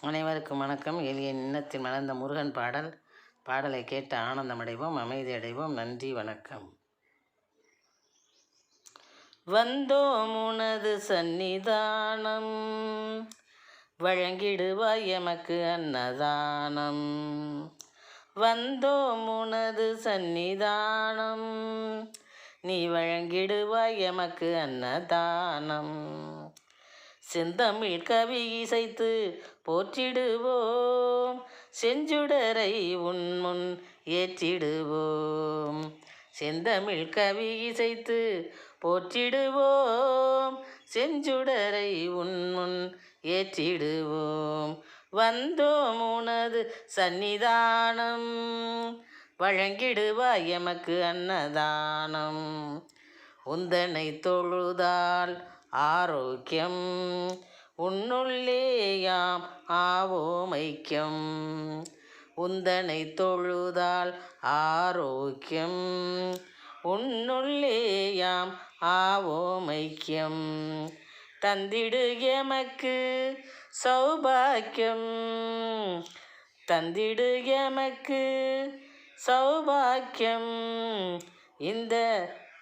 அனைவருக்கும் வணக்கம். எளிய இன்னத்தில் மலர்ந்த முருகன் பாடல். பாடலை கேட்டு ஆனந்தமடைவோம் அமைதி அடைவோம் நன்றி வணக்கம். வந்தோம் உனது சந்நிதானம். வழங்கிடுவாய் எமக்கு அன்னதானம். வந்தோம் உனது சந்நிதானம். நீ வழங்கிடுவாய் எமக்கு அன்னதானம். செந்தமிழ் கவி இசைத்து போற்றிடுவோம். செஞ்சுடரை உன்முன் ஏற்றிடுவோம். செந்தமிழ் கவி இசைத்து போற்றிடுவோம். செஞ்சுடரை உன்முன் ஏற்றிடுவோம். வந்தோம் உனது சந்நிதானம். வழங்கிடுவாய் எமக்கு அன்னதானம். உந்தனை தொழுதால் ஆரோக்கியம் உன்னுள்ளேயாம் ஆவோமைக்கம். உந்தனை தொழுதால் ஆரோக்கியம் உன்னுள்ளேயாம் ஆவோமைக்கியம் தந்திடு எமக்கு சௌபாக்கியம் தந்திடு எமக்கு சௌபாக்கியம். இந்த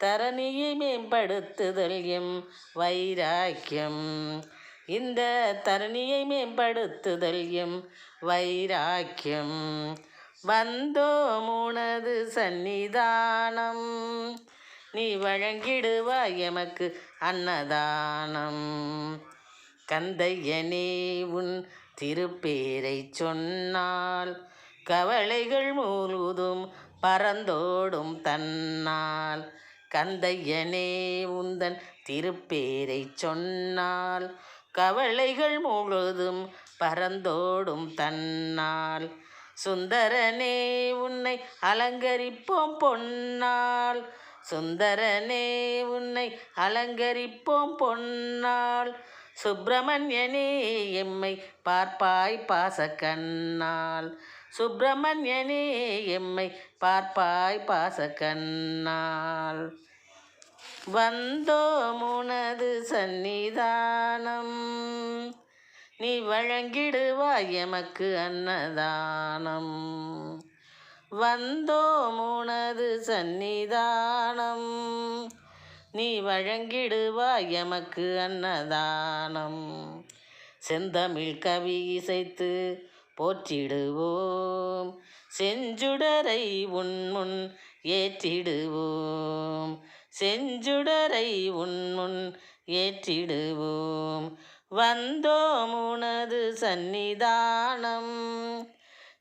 தரணியை மேம்படுத்துதல் எம் வைராக்கியம். இந்த தரணியை மேம்படுத்துதல் எம் வைராக்கியம். வந்தோம் உனது சந்நிதானம் நீ வழங்கிடுவாய் எமக்கு அன்னதானம். கந்தையனே உன் திருப்பேரை சொன்னால் கவலைகள் மூழ்குதும் பறந்தோடும் தன்னால். கந்தையனே உந்தன் திருப்பேரை சொன்னால் கவலைகள் முழுதும் பறந்தோடும் தன்னால். சுந்தரனே உன்னை அலங்கரிப்போம் பொன்னால். சுந்தரனே உன்னை அலங்கரிப்போம் பொன்னால். சுப்பிரமணியனே எம்மை பார்ப்பாய் பாச கண்ணால் சுப்பிரமணியனே எம்மை பார்ப்பாய் பாச கண்ணால் வந்தோம் சந்நிதானம். நீ வழங்கிடுவாய் எமக்கு அன்னதானம். வந்தோம் உனது சந்நிதானம். நீ வழங்கிடுவாய் எமக்கு அன்னதானம். செந்தமிழ் கவி இசைத்து போற்றிடுவோம். செஞ்சுடரை உன்முன் ஏற்றிடுவோம். செஞ்சுடரை உன்முன் ஏற்றிடுவோம். வந்தோம் உனது சந்நிதானம்.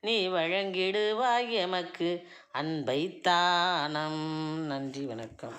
நீ வழங்கிடுவாய் எமக்கு அன்பைத்தானம் நன்றி வணக்கம்.